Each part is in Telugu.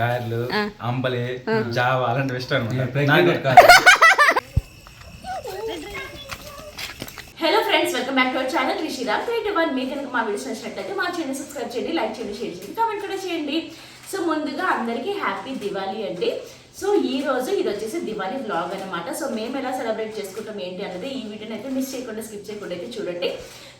గారెలు అంబలి జావ అలాంటివి ఇష్టం hello friends welcome back to our channel Rishiram thirty one మీకు కనుక మా వీడియోస్ నచ్చినట్లయితే మా ఛానల్ సబ్స్క్రైబ్ చేయండి లైక్ చేయండి షేర్ చేయండి కామెంట్ కూడా చేయండి. సో ముందుగా అందరికీ హ్యాపీ దివాళీ అండి. సో ఈ రోజు ఇది వచ్చేసి దివాళీ వ్లాగ్ అనమాట సో మేము ఎలా సెలబ్రేట్ చేసుకుంటాం ఏంటి అనేది ఈ వీడియోని అయితే మిస్ చేయకుండా స్కిప్ చేయకుండా అయితే చూడండి.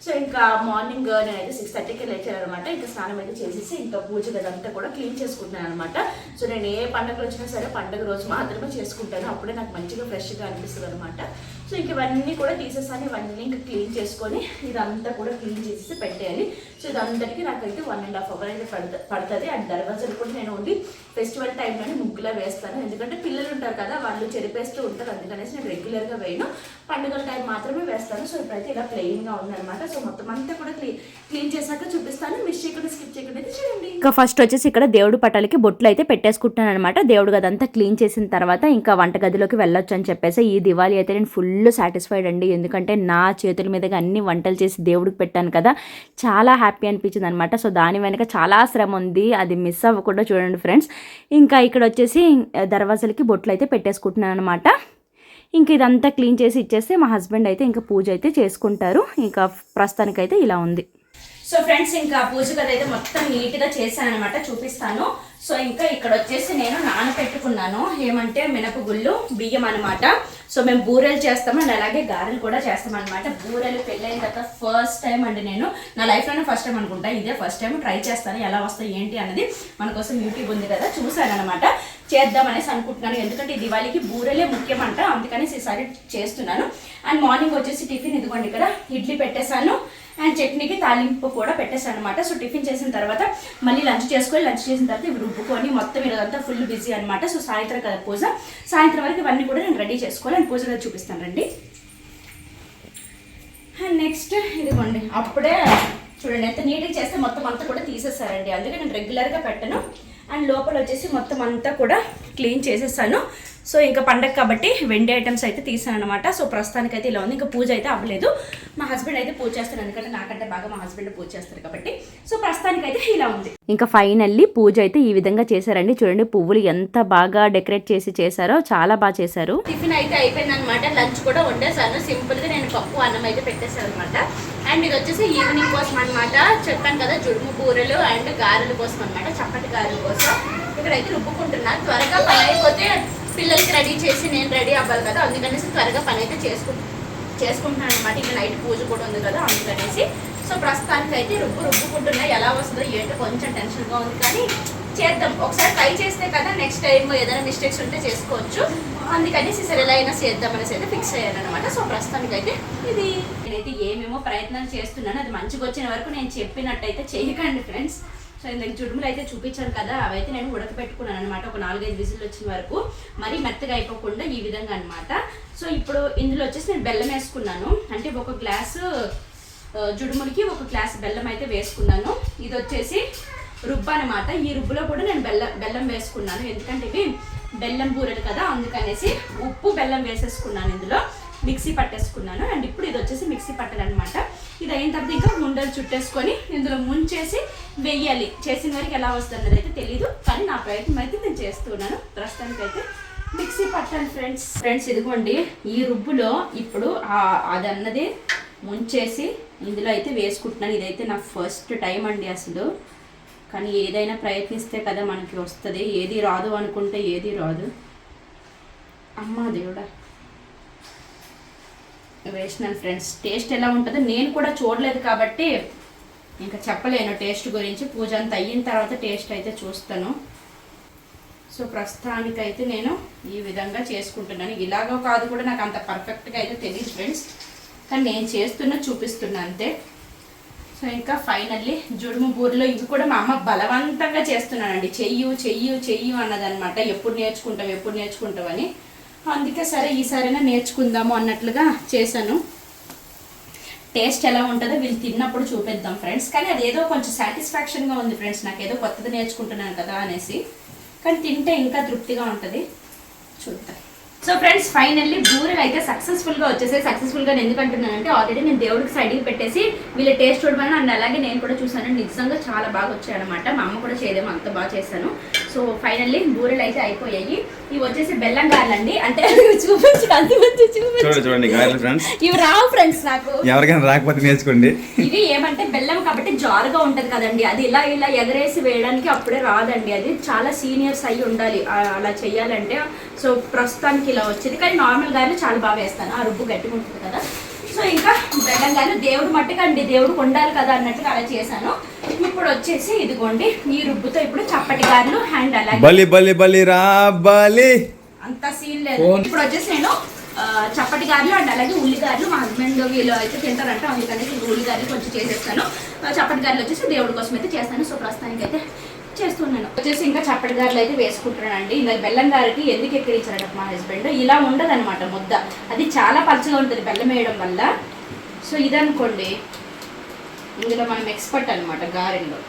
సో ఇంకా మార్నింగ్ నేనైతే సిక్స్ థర్టీకి లేచాను అనమాట ఇంకా స్నానం అయితే చేసేసి ఇంకా పూజ గదంతా కూడా క్లీన్ చేసుకుంటున్నాను అనమాట సో నేను ఏ పండుగలు వచ్చినా సరే పండుగ రోజు మాత్రమే చేసుకుంటాను. అప్పుడే నాకు మంచిగా ఫ్రెష్గా అనిపిస్తుంది అనమాట సో ఇంక ఇవన్నీ కూడా తీసేసాను. ఇవన్నీ ఇంకా క్లీన్ చేసుకొని ఇదంతా కూడా క్లీన్ చేసేసి పెట్టేయాలి. సో ఇదంతటికి నాకైతే వన్ అండ్ హాఫ్ అవర్ అయితే పడుతుంది పడుతుంది. అండ్ దర్వాజాలు కూడా నేను ఓన్లీ ఫెస్టివల్ టైంలోనే ముగ్గులా వేస్తాను. ఎందుకంటే పిల్లలు ఉంటారు కదా వాళ్ళు చెరిపేస్తూ ఉంటారు. అందుకనేసి నేను రెగ్యులర్గా వేయను. పండుగల టైం మాత్రమే వేస్తాను. సో ఇప్పుడైతే ఇలా ప్లెయిన్గా ఉందన్నమాట. సో మొత్తం అంతా కూడా క్లీన్ క్లీన్ చేశాక చూపిస్తాను. మిస్ చేయకుండా స్కిప్ చేయకుండా అయితే చూడండి ఇంకా ఫస్ట్ వచ్చేసి ఇక్కడ దేవుడు పటాలకి బొట్లు అయితే పెట్టేసుకుంటున్నాను అనమాట దేవుడు గదంతా క్లీన్ చేసిన తర్వాత ఇంకా వంటగదిలోకి వెళ్ళొచ్చు అని చెప్పేసి ఈ దివాళీ అయితే నేను ఫుల్ సాటిస్ఫైడ్ అండి. ఎందుకంటే నా చేతుల మీదగా అన్ని వంటలు చేసి దేవుడికి పెట్టాను కదా చాలా హ్యాపీ అనిపించింది అనమాట సో దాని వెనక చాలా శ్రమ ఉంది. అది మిస్ అవ్వకుండా చూడండి ఫ్రెండ్స్. ఇంకా ఇక్కడ వచ్చేసి దర్వాజలకి బొట్లు అయితే పెట్టేసుకుంటున్నాను అనమాట ఇంక ఇదంతా క్లీన్ చేసి ఇచ్చేస్తే మా హస్బెండ్ అయితే ఇంకా పూజ అయితే చేసుకుంటారు. ఇంకా ప్రస్తుతానికైతే ఇలా ఉంది. సో ఫ్రెండ్స్ ఇంకా పూజ కథ అయితే మొత్తం నీట్గా చేశాను అనమాట చూపిస్తాను. సో ఇంకా ఇక్కడ వచ్చేసి నేను నానపెట్టుకున్నాను. ఏమంటే మినపగుళ్ళు బియ్యం అనమాట సో మేము బూరెలు చేస్తాము అండ్ అలాగే గారెలు కూడా చేస్తాం అనమాట బూరెలు పెళ్ళైన తర్వాత ఫస్ట్ టైం అండి నేను. నా లైఫ్లోనే ఫస్ట్ టైం అనుకుంటా. ఇదే ఫస్ట్ టైం ట్రై చేస్తాను. ఎలా వస్తాయి ఏంటి అన్నది మన కోసం యూట్యూబ్ ఉంది కదా చూశానమాట అనమాట అనుకుంటున్నాను. ఎందుకంటే దివాళీకి బూరెలే ముఖ్యమంట. అందుకనేసి ఈసారి చేస్తున్నాను. అండ్ మార్నింగ్ వచ్చేసి టిఫిన్ ఇదిగోండి ఇక్కడ. ఇడ్లీ పెట్టేశాను. అండ్ చట్నీకి తాలింపు కూడా పెట్టేసాను అనమాట సో టిఫిన్ చేసిన తర్వాత మళ్ళీ లంచ్ చేసుకొని లంచ్ చేసిన తర్వాత ఇవి రుబ్బుకొని మొత్తం ఇదంతా ఫుల్ బిజీ అనమాట. సో సాయంత్రం కదా పూజ. సాయంత్రం వరకు ఇవన్నీ కూడా నేను రెడీ చేసుకోవాలి. అండ్ పూజ కదా చూపిస్తాను రండి. అండ్ నెక్స్ట్ ఇదిగోండి. అప్పుడే చూడండి ఎంత నీట్గా చేస్తే మొత్తం అంతా కూడా తీసేసారండి అందుకే నేను రెగ్యులర్గా పెట్టను. అండ్ లోపల వచ్చేసి మొత్తం అంతా కూడా క్లీన్ చేసేసాను. సో ఇంకా పండగ కాబట్టి వెండి ఐటమ్స్ అయితే తీసాను అనమాట సో ప్రస్తుతానికి అయితే ఇలా ఉంది. ఇంకా పూజ అయితే అవ్వలేదు. మా హస్బెండ్ అయితే పూజ చేస్తారు. ఎందుకంటే నాకంటే బాగా మా హస్బెండ్ పూజ చేస్తారు కాబట్టి. సో ప్రస్తుతానికి అయితే ఇలా ఉంది. ఇంకా ఫైనల్లీ పూజ అయితే ఈ విధంగా చేశారండి. చూడండి పువ్వులు ఎంత బాగా డెకరేట్ చేసి చేశారో చాలా బాగా చేశారు. టిఫిన్ అయితే అయిపోయింది అనమాట లంచ్ కూడా వండేసాను సింపుల్గా నేను పప్పు అన్నం అయితే పెట్టేసాను అనమాట అండ్ ఇది వచ్చేసి ఈవినింగ్ కోసం అనమాట చెప్పాను కదా జుడుము బూరెలు అండ్ గారెల కోసం అనమాట చప్పటి గారెల కోసం. ఇక్కడైతే రుబ్బుకుంటున్నా. త్వరగా పని అయిపోతే పిల్లలకి రెడీ చేసి నేను రెడీ అవ్వాలి కదా అందుకనేసి త్వరగా పని అయితే చేసుకు చేసుకుంటున్నాను అనమాట ఇంకా నైట్ పూజ కూడా ఉంది కదా అందుకనేసి. సో ప్రస్తుతానికి అయితే రుబ్బు రుబ్బుకుంటున్నా. ఎలా వస్తుందో ఏంటో కొంచెం టెన్షన్గా ఉంది కానీ చేద్దాం. ఒకసారి ట్రై చేస్తే కదా నెక్స్ట్ టైం ఏదైనా మిస్టేక్స్ ఉంటే చేసుకోవచ్చు. అందుకనేసి సరే ఎలా అయినా చేద్దాం అనేసి అయితే ఫిక్స్ అయ్యాను అనమాట సో ప్రస్తుతానికి అయితే ఇది. నేనైతే ఏమేమో ప్రయత్నాలు చేస్తున్నాను అది మంచిగా వచ్చిన వరకు నేను చెప్పినట్టయితే చేయకండి ఫ్రెండ్స్. సో ఇందాక జుడుములు అయితే చూపించాను కదా అవైతే నేను ఉడకపెట్టుకున్నాను అనమాట ఒక నాలుగైదు విజిల్ వచ్చిన వరకు మరీ మెత్తగా అయిపోకుండా ఈ విధంగా అన్నమాట. సో ఇప్పుడు ఇందులో వచ్చేసి నేను బెల్లం వేసుకున్నాను. అంటే ఒక గ్లాసు జుడుములకి ఒక గ్లాస్ బెల్లం అయితే వేసుకున్నాను. ఇది వచ్చేసి రుబ్బు అనమాట ఈ రుబ్బులో కూడా నేను బెల్లం బెల్లం వేసుకున్నాను. ఎందుకంటే ఇవి బెల్లం బూరలు కదా అందుకనేసి ఉప్పు బెల్లం వేసేసుకున్నాను ఇందులో. మిక్సీ పట్టేసుకున్నాను. అండ్ ఇప్పుడు ఇది వచ్చేసి మిక్సీ పట్టాలన్నమాట ఇది అయిన తర్వాత ఇంకా ఉండలు చుట్టేసుకొని ఇందులో ముంచేసి వెయ్యాలి. చేసిన వరకు ఎలా వస్తుంది అయితే తెలీదు కానీ నా ప్రయత్నం అయితే నేను చేస్తున్నాను ప్రస్తుతానికి అయితే మిక్సీ పట్టాను ఫ్రెండ్స్. ఫ్రెండ్స్ ఇదిగోండి ఈ రుబ్బులో ఇప్పుడు అది అన్నది ముంచేసి ఇందులో అయితే వేసుకుంటున్నాను. ఇదైతే నా ఫస్ట్ టైం అండి అసలు. కానీ ఏదైనా ప్రయత్నిస్తే కదా మనకి వస్తుంది. ఏది రాదు అనుకుంటే ఏది రాదు. అమ్మా దేవుడా. వేసినాను ఫ్రెండ్స్ టేస్ట్ ఎలా ఉంటుందో నేను కూడా చూడలేదు కాబట్టి ఇంకా చెప్పలేను టేస్ట్ గురించి. పూజ అంతా అయిన తర్వాత టేస్ట్ అయితే చూస్తాను. సో ప్రస్తుతానికైతే నేను ఈ విధంగా చేసుకుంటున్నాను. ఇలాగో కాదు కూడా నాకు అంత పర్ఫెక్ట్గా అయితే తెలియదు ఫ్రెండ్స్ కానీ నేను చేస్తున్నా చూపిస్తున్నా అంతే. సో ఇంకా ఫైనల్లీ జుడుము బూరిలో ఇవి కూడా మా అమ్మ బలవంతంగా చేస్తున్నానండి. చెయ్యు చెయ్యు చెయ్యు అన్నదనమాట ఎప్పుడు నేర్చుకుంటాం ఎప్పుడు నేర్చుకుంటాం అని. అందుకే సరే ఈసారైనా నేర్చుకుందాము అన్నట్లుగా చేశాను. టేస్ట్ ఎలా ఉంటుందో వీళ్ళు తిన్నప్పుడు చూపిద్దాం ఫ్రెండ్స్. కానీ అది ఏదో కొంచెం సాటిస్ఫాక్షన్గా ఉంది ఫ్రెండ్స్. నాకు ఏదో కొత్తది నేర్చుకుంటున్నాను కదా అనేసి. కానీ తింటే ఇంకా తృప్తిగా ఉంటుంది. చూద్దాం. సో ఫ్రెండ్స్ ఫైనల్లీ బూరెలు అయితే సక్సెస్ఫుల్గా వచ్చేసాయి. నేను ఎందుకు అంటున్నానంటే ఆల్రెడీ నేను దేవుడికి సైడ్కి పెట్టేసి వీళ్ళ టేస్ట్ చూడమని అండ్ అలాగే నేను కూడా చూసాను నిజంగా చాలా బాగా వచ్చాయనమాట మా అమ్మ కూడా చేయదేమో అంత బాగా చేశాను. సో ఫైనల్లీ బూరెలు అయితే అయిపోయాయి. ఇవి వచ్చేసి బెల్లం గారెలండి. అంటే చూపించు అంత మంచి చూపించు. చూడండి గారెలు ఫ్రెండ్స్ ఇవి రావు ఫ్రెండ్స్ నాకు. ఎవరికైనా రాకపోతే నేర్చుకోండి. ఇది ఏమంటే బెల్లం కాబట్టి జారుగా ఉంటది కదండి. అది ఇలా ఇలా ఎగరేసి వేయడానికి అప్పుడే రాదండి. అది చాలా సీనియర్స్ అయి ఉండాలి. అలా చెయ్యాలంటే. సో ప్రస్తుతానికి ఇలా వచ్చింది. కానీ నార్మల్ గారెలు చాలా బాగా వేస్తాను. ఆ రుబ్బు గట్టిగా ఉంటుంది కదా. సో ఇంకా గారెలు దేవుడు మట్టుకండి దేవుడికి ఉండాలి కదా అన్నట్టుగా అలా చేశాను. ఇప్పుడు వచ్చేసి ఇదిగోండి ఈ రుబ్బుతో ఇప్పుడు చప్పటి గారెలు అండ్ అలాగే బలి బలి బలి రా బలి. అంత సీన్ లేదు. ఇప్పుడు వచ్చేసి నేను చప్పటి గారెలు అండ్ అలాగే ఉల్లిగారెలు మా హస్బెండ్ వీళ్ళు అయితే తింటారంట అందుకని ఇంక ఉల్లిగారెలు కొంచెం చేసేస్తాను. చప్పటి గారెలు వచ్చేసి దేవుడి కోసం అయితే చేస్తాను. సో ప్రస్తుతానికి అయితే చేస్తున్నాను. వచ్చేసి ఇంకా చప్పటి గారెలు అయితే వేసుకుంటున్నానండి. ఇంకా బెల్లం గారికి ఎందుకు ఎక్కిరించారట మా హస్బెండ్? ఇలా ఉండదన్నమాట ముద్ద. అది చాలా పలచగా ఉంటుంది బెల్లం వేయడం వల్ల. సో ఇదనుకోండి. ఇందులో మనం ఎక్స్పర్ట్ అనమాట గారెల్లో.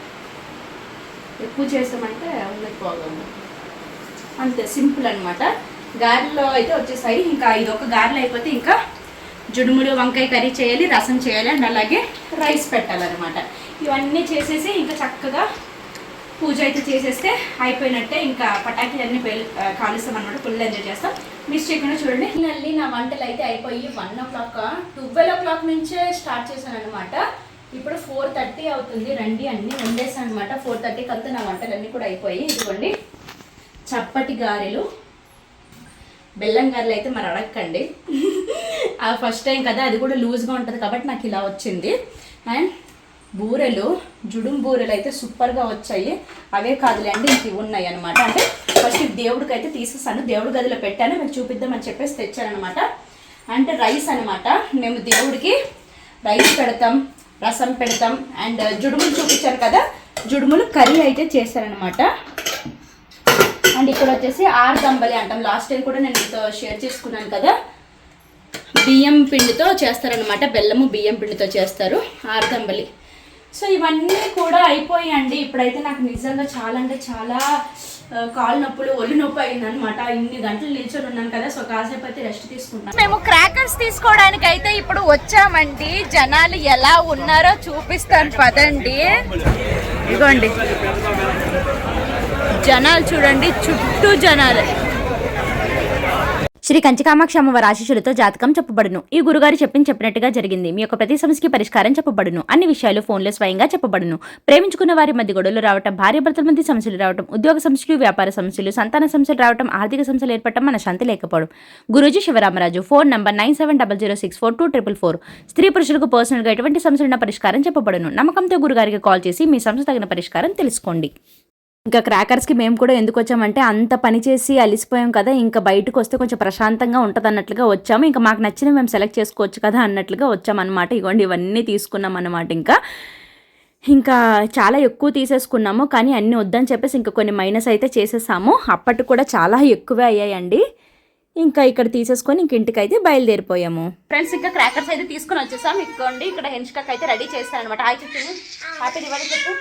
ఎక్కువ చేస్తామంటే ఉన్నది అంతే సింపుల్ అనమాట గారెలో అయితే వచ్చేసాయి. ఇంకా ఇది ఒక గారెలు అయిపోతే ఇంకా జుడుముడు వంకాయ కర్రీ చేయాలి రసం చేయాలి అండ్ అలాగే రైస్ పెట్టాలన్నమాట. ఇవన్నీ చేసేసి ఇంకా చక్కగా పూజ అయితే చేసేస్తే అయిపోయినట్టే ఇంకా పటాకీలు అన్ని పేలు కాలుస్తాం అనమాట ఫుల్ ఎంజాయ్ చేస్తాం. మిస్ చేయకుండా చూడండి. మళ్ళీ నా వంటలు అయితే అయిపోయి one o'clock twelve o'clock నుంచే స్టార్ట్ చేశాను అనమాట ఇప్పుడు ఫోర్ థర్టీ అవుతుంది. రండి అన్నీ వండేసాను అనమాట ఫోర్ థర్టీకి అంతా నా వంటలన్నీ కూడా అయిపోయి ఇదిగోండి. చప్పటి గారెలు. బెల్లం గారెలు అయితే మరి అడగకండి ఆ ఫస్ట్ టైం కదా అది కూడా లూజ్గా ఉంటుంది కాబట్టి నాకు ఇలా వచ్చింది. అండ్ బూరెలు జుడుం బూరెలు అయితే సూపర్గా వచ్చాయి. అవే కాదులేండి ఇవి ఉన్నాయి అనమాట అంటే ఫస్ట్ దేవుడికి అయితే తీసేసాను. దేవుడి గదిలో పెట్టాను. మీకు చూపిద్దామని చెప్పేసి తెచ్చానమాట అంటే రైస్ అనమాట మేము దేవుడికి రైస్ పెడతాం రసం పెడతాం. అండ్ జుడుములు చూపించాను కదా జుడుములు కర్రీ అయితే చేశారనమాట అండ్ ఇక్కడ వచ్చేసి ఆర్ దంబలి అంటాం. లాస్ట్ టైం కూడా నేను మీతో షేర్ చేసుకున్నాను కదా. బియ్యం పిండితో చేస్తారనమాట బెల్లము బియ్యం పిండితో చేస్తారు. ఆర్ దంబలి సో ఇవన్నీ కూడా అయిపోయాయండి. ఇప్పుడైతే నాకు నిజంగా చాలా అంటే చాలా కాలు నొప్పులు ఒళ్ళు నొప్పి అయిందనమాట ఇన్ని గంటలు నిల్చొని ఉన్నాను కదా సో కాసేపు అయితే రెస్ట్ తీసుకుంటాను. మేము క్రాకర్స్ తీసుకోవడానికి అయితే ఇప్పుడు వచ్చామండి. జనాలు ఎలా ఉన్నారో చూపిస్తాను పదండి. ఇదిగోండి. జనాలు చూడండి చుట్టూ జనాలు. శ్రీ కంచికామాక్షి అమ్మవారి ఆశీస్సులతో జాతకం చెప్పబడును. ఈ గురుగారు చెప్పింది చెప్పినట్టుగా జరిగింది. మీ యొక్క ప్రతి సమస్యకి పరిష్కారం చెప్పబడును. అన్ని విషయాలు ఫోన్లో స్వయంగా చెప్పబడును. ప్రేమించుకున్న వారి మధ్య గొడవలు రావటం భార్య భర్తల మధ్య సమస్యలు రావటం ఉద్యోగ సమస్యలు వ్యాపార సమస్యలు సంతాన సమస్యలు రావటం ఆర్థిక సమస్యలు ఏర్పడటం మన శాంతి లేకపోవడం. Guruji Shivaramaraju phone number nine seven double zero six four two triple four. స్త్రీ పురుషులకు పర్సనల్గా ఎటువంటి సమస్యలున్న పరిష్కారం చెప్పబడును. నమ్మకంతో గురుగారికి కాల్ చేసి మీ సమస్య తగిన పరిష్కారం తెలుసుకోండి. ఇంకా క్రాకర్స్కి మేము కూడా ఎందుకు వచ్చామంటే అంత పని చేసి అలిసిపోయాం కదా ఇంకా బయటకు వస్తే కొంచెం ప్రశాంతంగా ఉంటుంది అన్నట్లుగా వచ్చాము. ఇంకా మాకు నచ్చిన మేము సెలెక్ట్ చేసుకోవచ్చు కదా అన్నట్లుగా వచ్చామన్నమాట. ఇగోండి ఇవన్నీ తీసుకున్నాం అన్నమాట ఇంకా. ఇంకా చాలా ఎక్కువ తీసేసుకున్నాము కానీ అన్నీ వద్దని చెప్పేసి ఇంకా కొన్ని మైనస్ అయితే చేసేసాము. అప్పటికి కూడా చాలా ఎక్కువే అయ్యాయండి. ఇంకా ఇక్కడ తీసేసుకొని ఇంక ఇంటికి అయితే బయలుదేరిపోయాము. ఫ్రెండ్స్ ఇంకా క్రాకర్స్ అయితే తీసుకొని వచ్చేసాం ఇక్కడండి ఇక్కడ హెన్స్కాక్ అయితే రెడీ చేస్తాను అనమాట హాయ్ చెప్పు హ్యాపీ దివాళీ చెప్పు.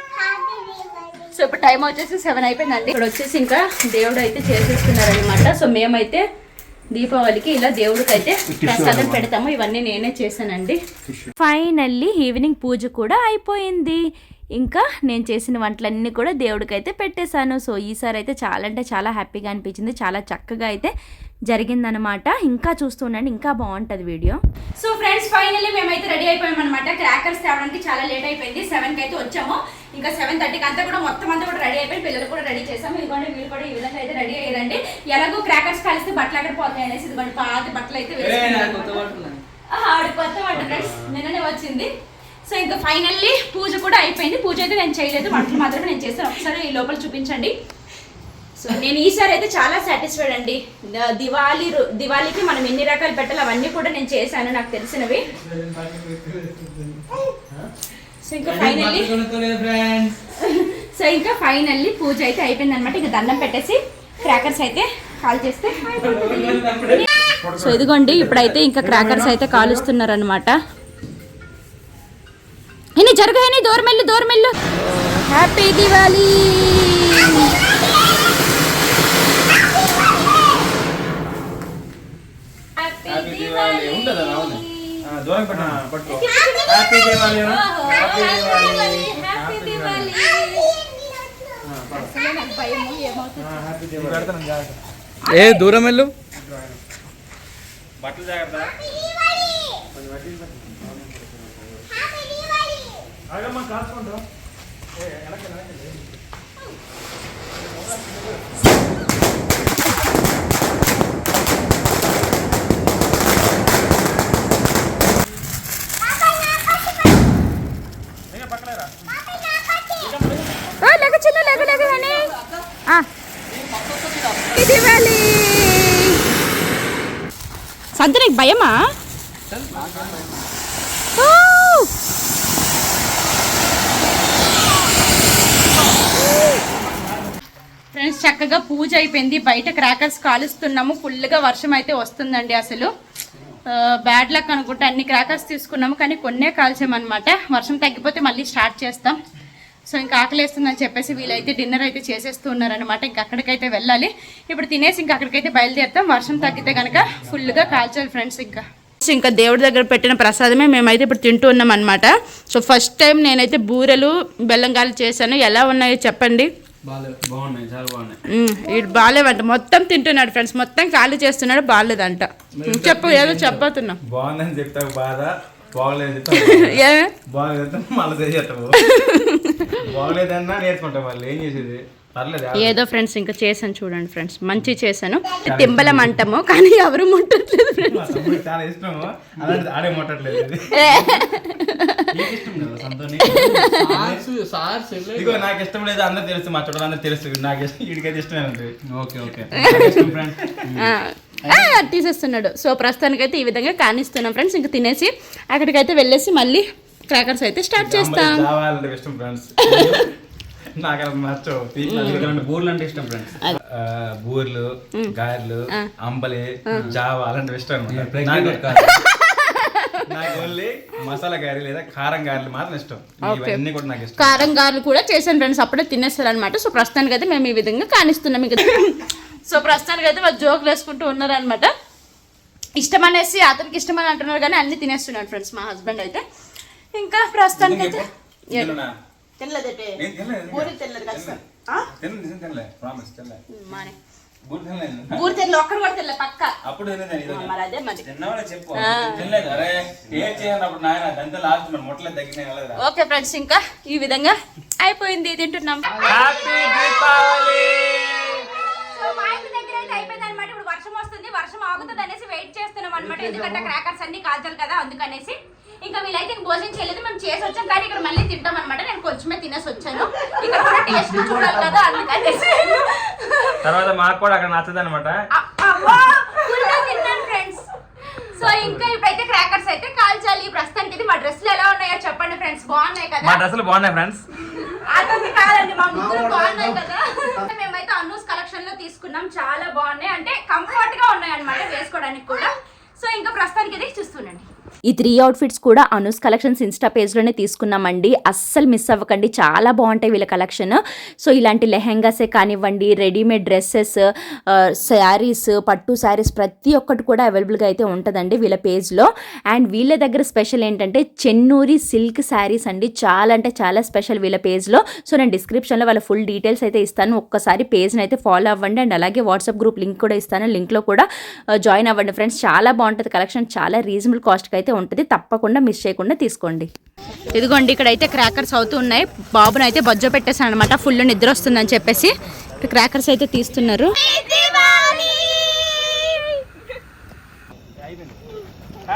సో ఇప్పుడు టైం వచ్చేసి సెవెన్ అయిపోయిందండి. ఇక్కడ వచ్చేసి ఇంకా దేవుడు అయితే చేసేస్తున్నారనమాట సో మేమైతే దీపావళికి ఇలా దేవుడికి అయితే ప్రసాదం పెడతాము. ఇవన్నీ నేనే చేశానండి. ఫైనల్లీ ఈవినింగ్ పూజ కూడా అయిపోయింది. ఇంకా నేను చేసిన వంటలన్నీ కూడా దేవుడికైతే పెట్టేశాను. సో ఈసారి అయితే చాలా అంటే చాలా హ్యాపీగా అనిపించింది. చాలా చక్కగా అయితే జరిగిందనమాట ఇంకా చూస్తుండండి ఇంకా బాగుంటుంది వీడియో. సో ఫ్రెండ్స్ ఫైనల్లీ మేమైతే రెడీ అయిపోయాం అనమాట క్రాకర్స్ తేవడానికి చాలా లేట్ అయిపోయింది. సెవెన్కి అయితే వచ్చాము. ఇంకా సెవెన్ థర్టీకి అంతా కూడా మొత్తం అంతా కూడా రెడీ అయిపోయి పిల్లలు కూడా రెడీ చేసాము ఇదిగోండి వీళ్ళు కూడా ఈ విధంగా అయితే రెడీ అయ్యారండి. ఎలాగో క్రాకర్స్ కలిస్తే బట్టలు ఎక్కడ పోతాయి అనేసి ఇదిగోండి పాత బట్టలు అయితే ఆవిడ కొత్త వంట ఫ్రెండ్స్ నిన్ననే వచ్చింది. సో ఇంకా ఫైనల్లీ పూజ కూడా అయిపోయింది. పూజ అయితే నేను చేయలేదు. వంటలు మాత్రమే నేను చేస్తాను. ఒకసారి ఈ లోపల చూపించండి. సో నేను ఈసారి అయితే చాలా సాటిస్ఫైడ్ అండి. దివాళీ దివాళీకి మనం ఎన్ని రకాలు పెట్టాలి అవన్నీ కూడా నేను చేశాను నాకు తెలిసినవి. సో ఇంకా ఫైనల్లీ సో ఇంకా ఫైనల్లీ పూజ అయితే అయిపోయింది అనమాట ఇంకా దండం పెట్టేసి క్రాకర్స్ అయితే కాల్ చేస్తే. సో ఇదిగోండి ఇప్పుడైతే ఇంకా క్రాకర్స్ అయితే కాలుస్తున్నారు అనమాట ఇన్ని జరగని దూరమెల్లు దూరమెల్లు హ్యాపీ దివాళీ హ్యాపీ దివాళీ దూరం పట్టుకో. హ్యాపీ హ్యాపీ ఏ దూరం వెళ్ళు. బట్టలు జాగ్రత్త. లేక చిన్న లేక లేక హనీ ఇది వెళ్ళి సంత నీకు భయమా? ఫ్రెండ్స్ చక్కగా పూజ అయిపోయింది. బయట క్రాకర్స్ కాలుస్తున్నాము. ఫుల్గా వర్షం అయితే వస్తుందండి అసలు. బ్యాడ్ లక్ అనుకుంటే. అన్ని క్రాకర్స్ తీసుకున్నాము కానీ కొన్నే కాల్చామన్నమాట. వర్షం తగ్గిపోతే మళ్ళీ స్టార్ట్ చేస్తాం. సో ఇంకా ఆకలి వేస్తుందని చెప్పేసి వీళ్ళైతే డిన్నర్ అయితే చేసేస్తూ ఉన్నారనమాట ఇంకా అక్కడికైతే వెళ్ళాలి. ఇప్పుడు తినేసి ఇంకా అక్కడికైతే బయలుదేరుతాం. వర్షం తగ్గితే కనుక ఫుల్గా కాల్చాలి ఫ్రెండ్స్ ఇంకా. ఇంకా దేవుడి దగ్గర పెట్టిన ప్రసాదమే మేమైతే ఇప్పుడు తింటూ ఉన్నాం అనమాట సో ఫస్ట్ టైం నేనైతే బూరెలు బెల్లంగాలు చేశాను. ఎలా ఉన్నాయో చెప్పండి. వీడు బాగాలేవంట మొత్తం తింటున్నాడు ఫ్రెండ్స్ మొత్తం ఖాళీ చేస్తున్నాడు బాగాలేదంట చెప్పు ఏదో చెప్పబోతున్నా. బాగుందని చెప్తావు బాధ. బాగలేదు బాగలేదన్నా నేర్చుకుంటావు వాళ్ళు. ఏం చేసేది? ఏదో ఫ్రెండ్స్ ఇంకా చేశాను చూడండి ఫ్రెండ్స్ మంచి చేశాను. తింబలం అంటాము కానీ ఎవరు ముట్టట్లేదు ఫ్రెండ్స్ మా తమ్ముడికి చాలా ఇష్టము. అలాంటిది ఆడే ముట్టట్లేదు ఇది. నీకు ఇష్టం కదా సంతోని? సార్ చెల్లె ఇదిగో నాకు ఇష్టం లేదు అందరు తెలుసు మా చుట్టాలందరూ తెలుసు. నాకు ఇష్టం వీడికైతే ఇష్టమే ఉంటుంది ఓకే ఓకే. తీసేస్తున్నాడు. సో ప్రస్తుతానికైతే ఈ విధంగా కానిస్తున్నాం ఫ్రెండ్స్ ఇంకా తినేసి అక్కడికైతే వెళ్ళేసి మళ్ళీ క్రాకర్స్ అయితే స్టార్ట్ చేస్తాం. బూర్లు అంటే ఇష్టం ఫ్రెండ్స్ బూర్లు గారెలు అంబలి జావ అలాంటివి ఇష్టం నాకు- ఓన్లీ మసాలా గారెలు లేదా కారం గారెలు మాత్రం ఇష్టం. ఇవన్నీ కూడా నాకు ఇష్టం. కారం గారెలు కూడా చేశాను ఫ్రెండ్స్ అప్పుడే తినేస్తారు అనమాట సో ప్రస్తుతానికి అయితే మేము ఈ విధంగా కానిస్తున్నాం ఇంకా. సో ప్రస్తుతానికి అయితే వాళ్ళు జోకులు వేసుకుంటూ ఉన్నారనమాట ఇష్టం అనేసి అతనికి ఇష్టం అని అంటున్నారు కానీ అన్ని తినేస్తున్నాడు ఫ్రెండ్స్ మా హస్బెండ్ అయితే. ఇంకా ప్రస్తుతానికి అయితే తినలేదు. కదా మానే. బూరు తినలేదు పూరి తినలే. ఒక్కడు కూడా పక్క. అప్పుడు. మరి అదే మరి. చెప్పు. అరే నాయన? లాస్ట్ ఓకే ఫ్రెండ్స్ ఇంకా ఈ విధంగా అయిపోయింది తింటున్నాం. హ్యాపీ దీపావళి ఇప్పుడు వర్షం వస్తుంది వర్షం ఆగుతుంది అనేసి వెయిట్ చేస్తున్నాం అనమాట ఎందుకంటే క్రాకర్స్ అన్ని కాల్చాలి కదా అందుకనేసి. ఇంకా వీళ్ళైతే భోజనం చేయలేదు మేము చేసి వచ్చాం కానీ ఇక్కడ మళ్ళీ తింటాం అనమాట నేను కొంచెమే తినేసి వచ్చాను. ఇక్కడ కూడా టేస్ట్ చూడాలి కదా అందుకనేసి. తర్వాత మాకు కూడా అక్కడ నచ్చదు అనమాట సో ఇంకా ఇప్పుడైతే క్రాకర్స్ అయితే కాల్చాలి. ప్రస్తుతానికి ఇది మా డ్రెస్సులు ఎలా ఉన్నాయో చెప్పండి ఫ్రెండ్స్. బాగున్నాయి కదా? మా డ్రెస్సులు బాగున్నాయి ఫ్రెండ్స్. అతనికి కాదండి మా ముగ్గురు బాగున్నాయి కదా. మేమైతే అన్నూస్ కలెక్షన్లో తీసుకున్నాం. చాలా బాగున్నాయి. అంటే కంఫర్ట్గా ఉన్నాయి అన్నమాట వేసుకోవడానికి కూడా. సో ఇంకా ప్రస్తుతానికి ఇది చూస్తుండండి ఈ త్రీ అవుట్ఫిట్స్ కూడా అనూస్ కలెక్షన్స్ ఇన్స్టా పేజ్లోనే తీసుకున్నామండి. అస్సలు మిస్ అవ్వకండి. చాలా బాగుంటాయి వీళ్ళ కలెక్షన్. సో ఇలాంటి లెహెంగాసే కానివ్వండి రెడీమేడ్ డ్రెస్సెస్ శారీస్ పట్టు శారీస్ ప్రతి ఒక్కటి కూడా అవైలబుల్గా అయితే ఉంటుందండి వీళ్ళ పేజ్లో. అండ్ వీళ్ళ దగ్గర స్పెషల్ ఏంటంటే చెన్నూరి సిల్క్ శారీస్ అండి. చాలా అంటే చాలా స్పెషల్ వీళ్ళ పేజ్లో. సో నేను డిస్క్రిప్షన్లో వాళ్ళ ఫుల్ డీటెయిల్స్ అయితే ఇస్తాను. ఒక్కసారి పేజ్ని అయితే ఫాలో అవ్వండి. అండ్ అలాగే వాట్సాప్ గ్రూప్ లింక్ కూడా ఇస్తాను. లింక్లో కూడా జాయిన్ అవ్వండి ఫ్రెండ్స్. చాలా బాగుంటుంది కలెక్షన్. చాలా రీజనబుల్ కాస్ట్కి అయితే ఉంటుంది తప్పకుండా మిస్ చేయకుండా తీసుకోండి ఇదిగోండి ఇక్కడ అయితే క్రాకర్స్ అవుతూ ఉన్నాయి బాబుని అయితే బొజ్జ పెట్టేసాను అనమాట ఫుల్ నిద్ర వస్తుందని చెప్పేసి ఇక్కడ క్రాకర్స్ అయితే తీస్తున్నారు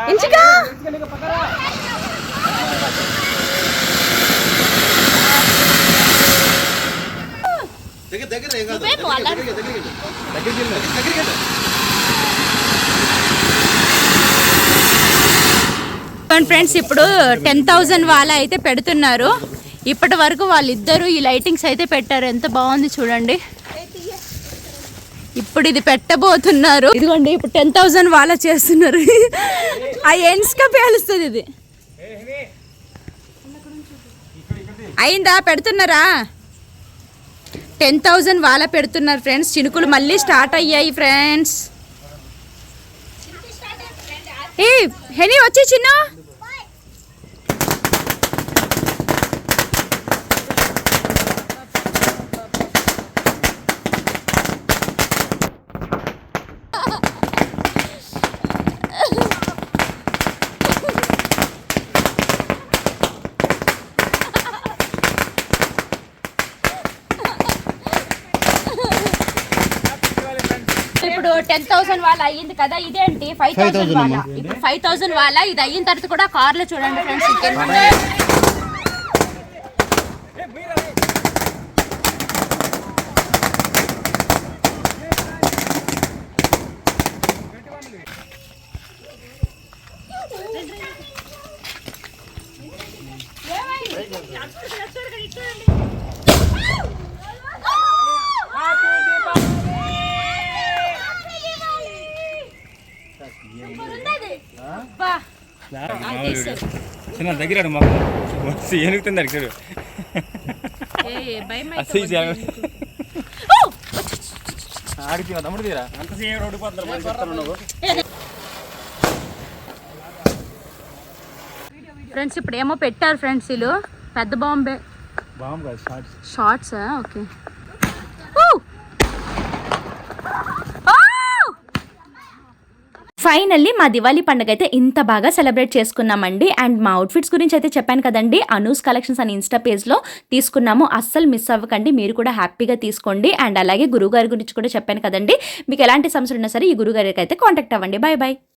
ఇంచిగా నువ్వేమో చూడండి ఫ్రెండ్స్ ఇప్పుడు టెన్ థౌజండ్ వాళ్ళ అయితే పెడుతున్నారు. ఇప్పటి వరకు వాళ్ళిద్దరూ ఈ లైటింగ్స్ అయితే పెట్టారు. ఎంత బాగుంది చూడండి. ఇప్పుడు ఇది పెట్టబోతున్నారు. ఇదిగోండి ఇప్పుడు టెన్ థౌజండ్ వాళ్ళ చేస్తున్నారు. ఆ ఎండ్స్గా పేలుస్తుంది ఇది. అయిందా? పెడుతున్నారా? టెన్ థౌజండ్ వాళ్ళ పెడుతున్నారు ఫ్రెండ్స్. చినుకులు మళ్ళీ స్టార్ట్ అయ్యాయి ఫ్రెండ్స్. ఏ హెనీ వచ్చి చిన్న. టెన్ థౌసండ్ వాళ్ళ అయ్యింది కదా ఇదేంటి ఫైవ్ థౌసండ్ వాళ్ళ. ఇప్పుడు ఫైవ్ థౌసండ్ వాళ్ళ ఇది అయిన తర్వాత కూడా కార్లో చూడండి ఫ్రెండ్స్ ఇంకెన్ని చిన్న దగ్గర మాకు. అడిగాడు ఆడికి తమ్ముడు తీరా? అంతసేపు ఫ్రెండ్స్ ఇప్పుడు ఏమో పెట్టారు ఫ్రెండ్స్ వీళ్ళు. పెద్ద బాంబే. బాంబు కాదు షార్ట్స్. షార్ట్స్? ఓకే. ఫైనల్లీ మా దివాళీ పండుగ అయితే ఇంత బాగా సెలబ్రేట్ చేసుకున్నామండి. అండ్ మా అవుట్ఫిట్స్ గురించి అయితే చెప్పాను కదండి. అనూస్ కలెక్షన్స్ అని ఇన్స్టా పేజ్లో తీసుకున్నాము. అస్సలు మిస్ అవ్వకండి. మీరు కూడా హ్యాపీగా తీసుకోండి. అండ్ అలాగే గురుగారి గురించి కూడా చెప్పాను కదండి. మీకు ఎలాంటి సమస్యలు ఉన్నా సరే ఈ గురుగారికి అయితే కాంటాక్ట్ అవ్వండి. Bye bye